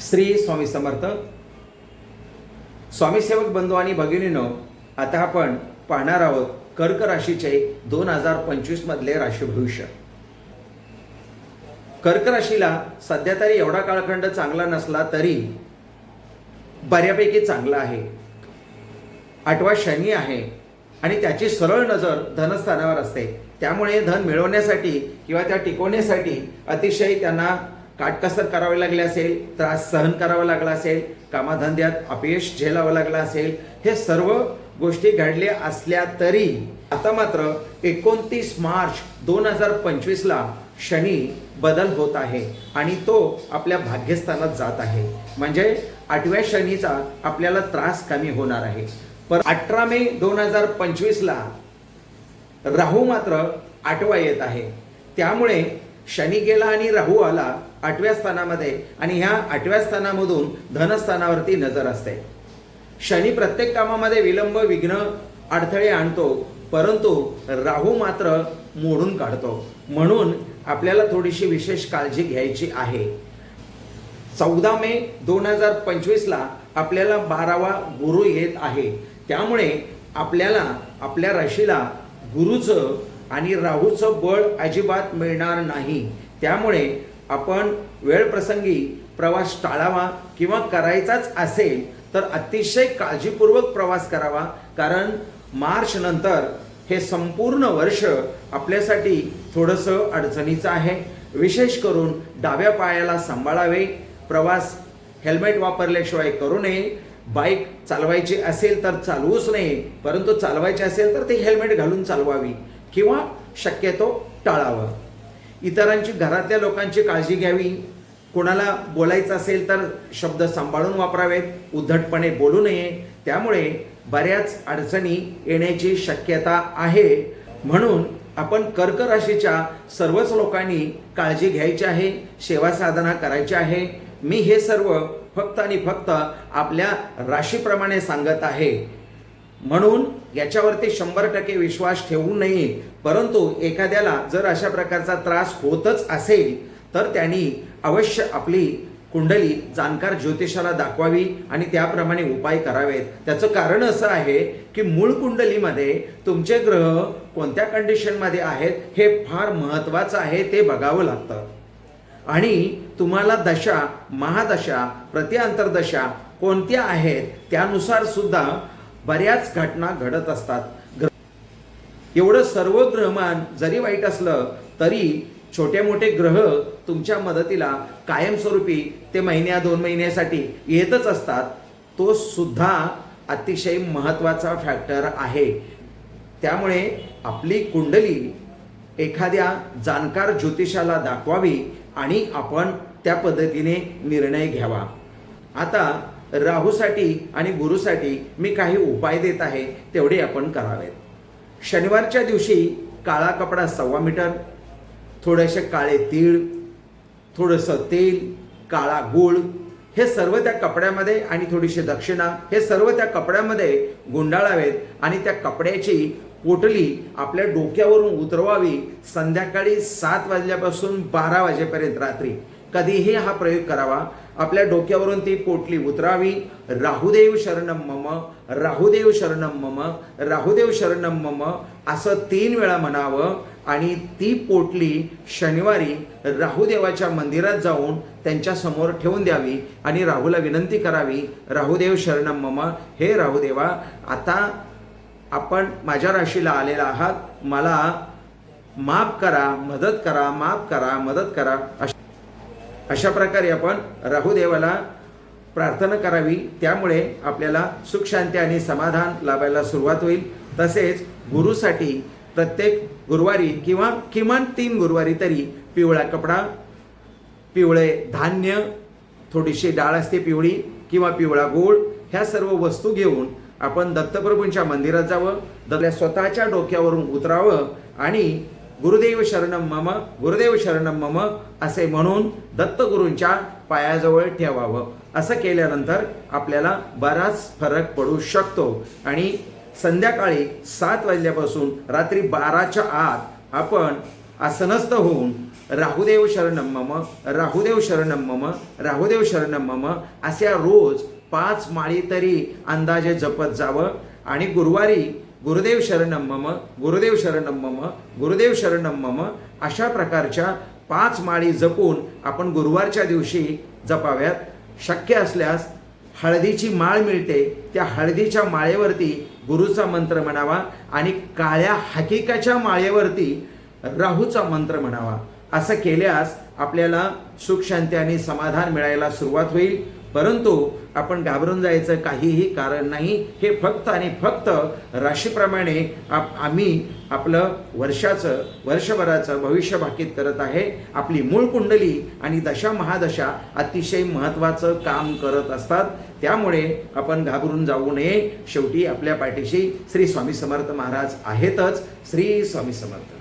श्री स्वामी समर्थ. स्वामीसेवक बंधू आणि भगिनीनो आता आपण पाहणार आहोत कर्क राशीचे दोन हजार पंचवीस मधले राशी भविष्य. कर्क राशीला सध्या तरी एवढा काळखंड चांगला नसला तरी बऱ्यापैकी चांगला आहे. आठवा शनी आहे आणि त्याची सरळ नजर धनस्थानावर असते. त्यामुळे धन मिळवण्यासाठी किंवा त्या टिकवण्यासाठी अतिशय त्यांना काटकसर करावी लागली असेल त्रास सहन करावा लागला असेल कामाधंद्यात अपयश झेलावं लागलं असेल हे सर्व गोष्टी घडल्या असल्या तरी आता मात्र एकोणतीस मार्च दोन हजार पंचवीसला शनी बदल होत आहे आणि तो आपल्या भाग्यस्थानात जात आहे. म्हणजे आठव्या शनीचा आपल्याला त्रास कमी होणार आहे. पर अठरा मे दोन हजार पंचवीसला राहू मात्र आठवा येत आहे. त्यामुळे शनी गेला आणि राहू आला आठव्या स्थानामध्ये आणि ह्या आठव्या स्थानामधून धनस्थानावरती नजर असते. शनी प्रत्येक कामामध्ये विलंब विघ्न अडथळे आणतो परंतु राहू मात्र मोडून काढतो. म्हणून आपल्याला थोडीशी विशेष काळजी घ्यायची आहे. चौदा मे दोन हजार पंचवीसला आपल्याला बारावा गुरु येत आहे. त्यामुळे आपल्याला आपल्या राशीला गुरुचं आणि राहूचं बळ अजिबात मिळणार नाही. त्यामुळे आपण वेळप्रसंगी प्रवास टाळावा किंवा करायचाच असेल तर अतिशय काळजीपूर्वक प्रवास करावा. कारण मार्च नंतर हे संपूर्ण वर्ष आपल्यासाठी थोडंसं अडचणीचं आहे. विशेष करून डाव्या पायाला सांभाळावे. प्रवास हेल्मेट वापरल्याशिवाय करू नये. बाईक चालवायची असेल तर चालवूच नये. परंतु चालवायची असेल तर ते हेल्मेट घालून चालवावी किंवा शक्यतो टाळावं. इतरांची घरातल्या लोकांची काळजी घ्यावी. कोणाला बोलायचं असेल तर शब्द सांभाळून वापरावेत. उद्धटपणे बोलू नये. त्यामुळे बऱ्याच अडचणी येण्याची शक्यता आहे. म्हणून आपण कर्क राशीच्या सर्वच लोकांनी काळजी घ्यायची आहे. सेवा साधना करायची आहे. मी हे सर्व फक्त आणि फक्त आपल्या राशीप्रमाणे सांगत आहे. म्हणून याच्यावरती शंभर टक्के विश्वास ठेवू नये. परंतु एखाद्याला जर अशा प्रकारचा त्रास होतच असेल तर त्यांनी अवश्य आपली कुंडली जाणकार ज्योतिषाला दाखवावी आणि त्याप्रमाणे उपाय करावेत. त्याचं कारण असं आहे की मूळ कुंडलीमध्ये तुमचे ग्रह कोणत्या कंडिशनमध्ये आहेत हे फार महत्त्वाचं आहे ते बघावं लागतं. आणि तुम्हाला दशा महादशा प्रतिअंतरदशा कोणत्या आहेत त्यानुसार सुद्धा बऱ्याच घटना घडत असतात. एवढं सर्व ग्रहमान जरी वाईट असलं तरी छोटे मोठे ग्रह तुमच्या मदतीला कायमस्वरूपी ते महिन्या दोन महिन्यासाठी येतच असतात. तो सुद्धा अतिशय महत्त्वाचा फॅक्टर आहे. त्यामुळे आपली कुंडली एखाद्या जाणकार ज्योतिषाला दाखवावी आणि आपण त्या पद्धतीने निर्णय घ्यावा. आता राहूसाठी आणि गुरुसाठी मी काही उपाय देत आहे तेवढे आपण करावेत. शनिवारच्या दिवशी काळा कपडा सव्वा मीटर थोडेसे काळे तीळ थोडंसं तेल काळा गूळ हे सर्व त्या कपड्यामध्ये आणि थोडीशी दक्षिणा हे सर्व त्या कपड्यामध्ये गुंडाळावेत आणि त्या कपड्याची पोटली आपल्या डोक्यावरून उतरवावी संध्याकाळी सात वाजल्यापासून बारा वाजेपर्यंत रात्री. कधीही हा प्रयोग करावा. आपल्या डोक्यावरून ती पोटली उतरावी. राहुदेव शरणम मम राहुदेव शरणम मम राहुदेव शरणम मम असं तीन वेळा म्हणावं. आणि ती पोटली शनिवारी राहुदेवाच्या मंदिरात जाऊन त्यांच्यासमोर ठेवून द्यावी आणि राहूला विनंती करावी राहुदेव शरणम मम हे राहुदेवा आता आपण माझ्या राशीला आलेला आहात. मला माफ करा मदत करा माफ करा मदत करा. अशा अशा प्रकारे आपण राहुदेवाला प्रार्थना करावी. त्यामुळे आपल्याला सुखशांती आणि समाधान लाभायला सुरुवात होईल. तसेच गुरुसाठी प्रत्येक गुरुवारी किंवा किमान तीन गुरुवारी तरी पिवळा कपडा पिवळे धान्य थोडीशी डाळ असते पिवळी किंवा पिवळा गोळ ह्या सर्व वस्तू घेऊन आपण दत्तप्रभूंच्या मंदिरात जावं. आपल्या स्वतःच्या डोक्यावरून उतरावं आणि गुरुदेव शरणम मम गुरुदेव शरणम मम असे म्हणून दत्तगुरूंच्या पायाजवळ ठेवावं. असं केल्यानंतर आपल्याला बराच फरक पडू शकतो. आणि संध्याकाळी सात वाजल्यापासून रात्री बाराच्या आत आपण आसनस्थ होऊन राहुदेव शरणम मम राहुदेव शरणम मम राहुदेव शरणम मम अशा रोज पाच माळी तरी अंदाजे जपत जावं. आणि गुरुवारी गुरुदेव शरणम मम गुरुदेव शरणम मम गुरुदेव शरणम मम अशा प्रकारच्या पाच माळी जपून आपण गुरुवारच्या दिवशी जपाव्यात. शक्य असल्यास हळदीची माळ मिळते. त्या हळदीच्या माळेवरती गुरुचा मंत्र म्हणावा आणि काळ्या हकीकाच्या माळेवरती राहूचा मंत्र म्हणावा. असं केल्यास आपल्याला सुख शांती आणि समाधान मिळायला सुरुवात होईल. परंतु आपण घाबरून जायचं काहीही कारण नाही. हे फक्त आणि फक्त राशीप्रमाणे आप आम्ही आपलं वर्षाचं वर्षभराचं भविष्य भाकीत करत आहे. आपली मूळ कुंडली आणि दशा महादशा अतिशय महत्त्वाचं काम करत असतात. त्यामुळे आपण घाबरून जाऊ नये. शेवटी आपल्या पाठीशी श्री स्वामी समर्थ महाराज आहेतच. श्री स्वामी समर्थ.